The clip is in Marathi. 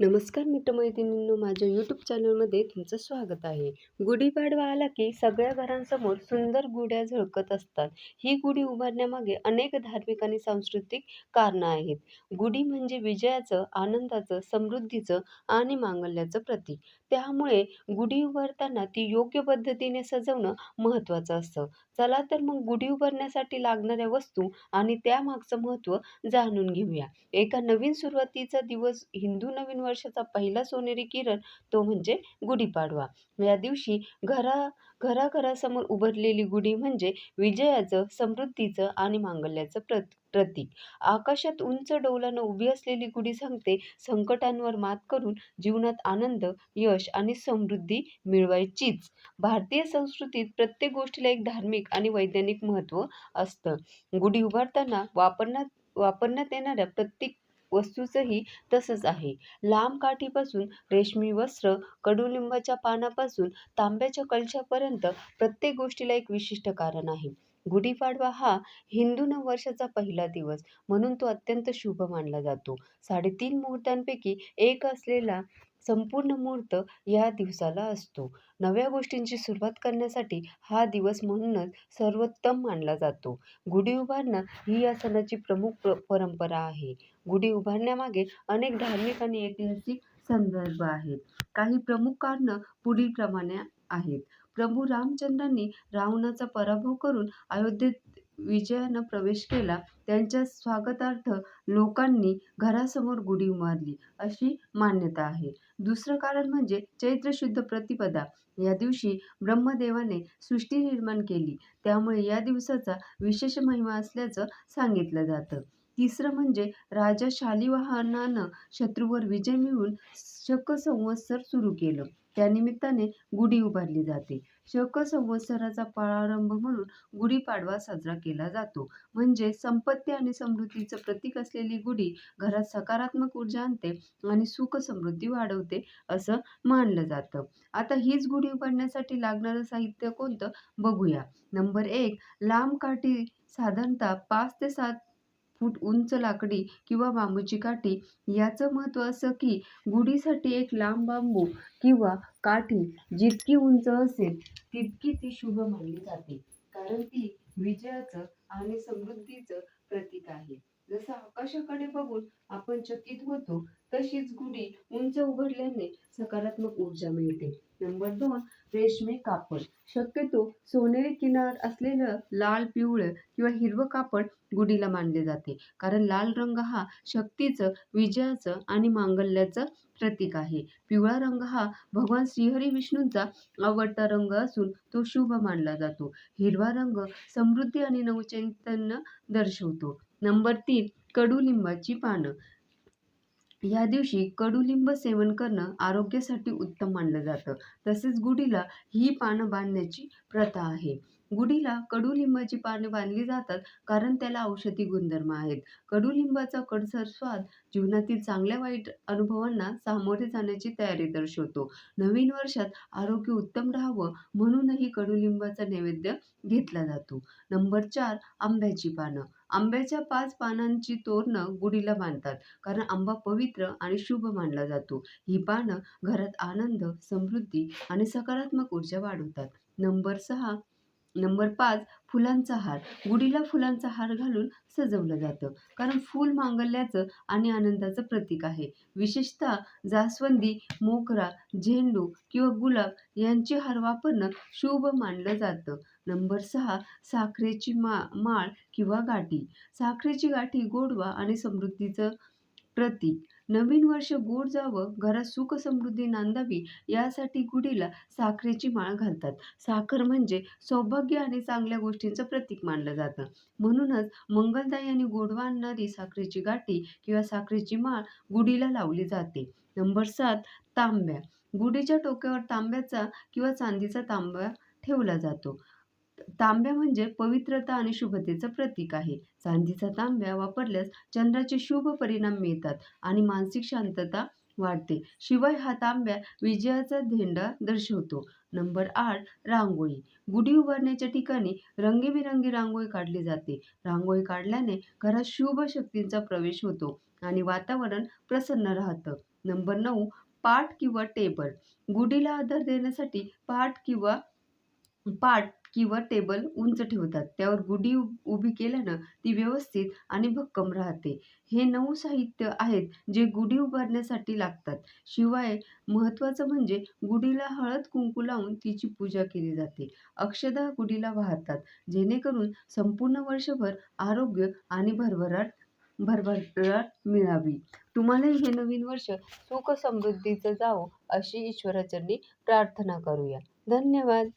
नमस्कार मित्रमैत्रिणींनो माझ्या यूट्यूब चॅनलमध्ये तुमचं स्वागत आहे. गुढीपाडवा आला की सगळ्या घरांसमोर सुंदर गुढ्या झळकत असतात. ही गुढी उभारण्यामागे अनेक धार्मिक आणि सांस्कृतिक कारणं आहेत. गुढी म्हणजे विजयाचं आनंदाचं समृद्धीचं आणि मांगल्याचं प्रतीक. त्यामुळे गुढी उभारताना ती योग्य पद्धतीने सजवणं महत्त्वाचं असतं. चला तर मग गुढी उभारण्यासाठी लागणाऱ्या वस्तू आणि त्यामागचं महत्त्व जाणून घेऊया. एका नवीन सुरुवातीचा दिवस हिंदू नवीन वर्षाचा पहिला सोनेरी किरण तो म्हणजे गुढीपाडवा. या दिवशी घरा घराघरासमोर उभारलेली गुढी म्हणजे विजयाचं समृद्धीचं आणि मांगल्याचं प्रत प्रतीक. आकाशात उंच डौलानं उभी असलेली गुढी सांगते संकटांवर मात करून जीवनात आनंद यश आणि समृद्धी मिळवायचीच. भारतीय संस्कृतीत प्रत्येक गोष्टीला एक धार्मिक आणि वैज्ञानिक महत्त्व असतं. गुढी उभारताना वापरण्यात वापरण्यात येणाऱ्या प्रत्येक वस्तूचंही तसंच आहे. लांब काठीपासून रेशमी वस्त्र कडुलिंबाच्या पानापासून तांब्याच्या कलशापर्यंत प्रत्येक गोष्टीला एक विशिष्ट कारण आहे. गुढीपाडवा हा हिंदू नववर्षाचा पहिला दिवस म्हणून तो अत्यंत शुभ मानला जातो. साडेतीन मुहूर्तांपैकी एक असलेला संपूर्ण मुहूर्त या दिवसाला असतो. नव्या गोष्टींची सुरुवात करण्यासाठी हा दिवस म्हणूनच सर्वोत्तम मानला जातो. गुढी उभारणं ही या सणाची प्रमुख प्र परंपरा आहे. गुढी उभारण्यामागे अनेक धार्मिक आणि ऐतिहासिक संदर्भ आहेत. काही प्रमुख कारणं पुढीलप्रमाणे आहेत. प्रभू रामचंद्रांनी रावणाचा पराभव करून अयोध्येत विजयानं प्रवेश केला त्यांच्या स्वागतार्थ लोकांनी घरासमोर गुढी उभारली अशी मान्यता आहे. दुसरं कारण म्हणजे चैत्र शुद्ध प्रतिपदा. या दिवशी ब्रह्मदेवाने सृष्टी निर्माण केली. त्यामुळे या दिवसाचा विशेष महिमा असल्याचं सांगितलं जातं. तिसरं म्हणजे राजा शालिवाहनानं शत्रूवर विजय मिळवून शक संवत्सर सुरू केलं. त्यानिमित्ताने गुढी उभारली जाते. शक संवत्सराचा प्रारंभ म्हणून गुढीपाडवा साजरा केला जातो. म्हणजे संपत्ती आणि समृद्धीचं प्रतीक असलेली गुढी घरात सकारात्मक ऊर्जा आणते आणि सुख समृद्धी वाढवते असं मानलं जातं. आता हीच गुढी उभारण्यासाठी लागणारं साहित्य कोणतं? बघूया. नंबर एक लांब काठी साधारणतः पाच ते सात फूट उंच लाकडी किंवा बांबूची काठी याचं महत्त्व असं की गुढीसाठी एक लांब बांबू किंवा काठी जितकी उंच असेल तितकी ती शुभ मानली जाते. कारण ती विजयाचं आणि समृद्धीचं प्रतीक आहे. जसं आकाशाकडे बघून आपण चकित होतो तशीच गुढी उंच उघडल्याने सकारात्मक ऊर्जा मिळते. नंबर दोन रेशमी कापड. शक्यतो सोनेरी किनार असलेलं लाल पिवळं किंवा हिरवं कापड गुढीला मानले जाते कारण लाल रंग हा शक्तीचं विजयाचं आणि मांगल्याचं प्रतीक आहे. पिवळा रंग हा भगवान श्रीहरी विष्णूंचा आवडता रंग असून तो शुभ मानला जातो. हिरवा रंग समृद्धी आणि नवचैतन्य दर्शवतो. नंबर तीन कडुलिंबाची पानं. या दिवशी कडुलिंब सेवन करणं आरोग्यासाठी उत्तम मानलं जातं. तसेच गुढीला ही पानं बांधण्याची प्रथा आहे. गुढीला कडुलिंबाची पाने बांधली जातात कारण त्याला औषधी गुणधर्म आहेत. कडुलिंबाचा कडसर स्वाद जीवनातील चांगल्या वाईट अनुभवांना सामोरे जाण्याची तयारी दर्शवतो. नवीन वर्षात आरोग्य उत्तम राहावं म्हणूनही कडुलिंबाचा नैवेद्य घेतला जातो. नंबर चार आंब्याची पानं. आंब्याच्या पाच पानांची तोरणं गुढीला बांधतात. कारण आंबा पवित्र आणि शुभ मानला जातो. ही पानं घरात आनंद समृद्धी आणि सकारात्मक ऊर्जा वाढवतात. नंबर सहा नंबर पाच फुलांचा हार. गुढीला फुलांचा हार घालून सजवलं जातं. कारण फूल मांगल्याचं आणि आनंदाचं प्रतीक आहे. विशेषतः जास्वंदी मोगरा झेंडू किंवा गुलाब यांचे हार वापरणं शुभ मानलं जातं. नंबर सहा साखरेची मा माळ किंवा गाठी. साखरेची गाठी गोडवा आणि समृद्धीचं प्रतीक. नवीन वर्ष गोड जावं घरात सुख समृद्धी नांदावी यासाठी गुढीला साखरेची माळ घालतात. साखर म्हणजे सौभाग्य आणि चांगल्या गोष्टींचं प्रतीक मानलं जातं. म्हणूनच मंगलदायी आणि गोडवा आणणारी साखरेची गाठी किंवा साखरेची माळ गुढीला लावली जाते. नंबर सात तांब्या. गुढीच्या टोक्यावर तांब्याचा किंवा चांदीचा तांब्या ठेवला जातो. तांब्या म्हणजे पवित्रता आणि शुभतेचं प्रतीक आहे. चांदीचा तांब्या वापरल्यास चंद्राचे शुभ परिणाम मिळतात आणि मानसिक शांतता वाढते. शिवाय हा तांब्या विजयाचा धेंडा दर्शवतो. नंबर आठ रांगोळी. गुढी उभारण्याच्या ठिकाणी रंगीबिरंगी रांगोळी काढली जाते. रांगोळी काढल्याने घरात शुभ शक्तींचा प्रवेश होतो आणि वातावरण प्रसन्न राहतं. नंबर नऊ पाट किंवा टेबल. गुढीला आधार देण्यासाठी पाट किंवा पाट किंवा टेबल उंच ठेवतात. त्यावर गुढी उभी केल्यानं ती व्यवस्थित आणि भक्कम राहते. हे नऊ साहित्य आहेत जे गुढी उभारण्यासाठी लागतात. शिवाय महत्त्वाचं म्हणजे गुढीला हळद कुंकू लावून तिची पूजा केली जाते. अक्षदा गुढीला वाहतात. जेणेकरून संपूर्ण वर्षभर आरोग्य आणि भरभराट भरभराट मिळावी. तुम्हालाही हे नवीन वर्ष सुख समृद्धीचं जावो अशी ईश्वराचरणी प्रार्थना करूया. धन्यवाद.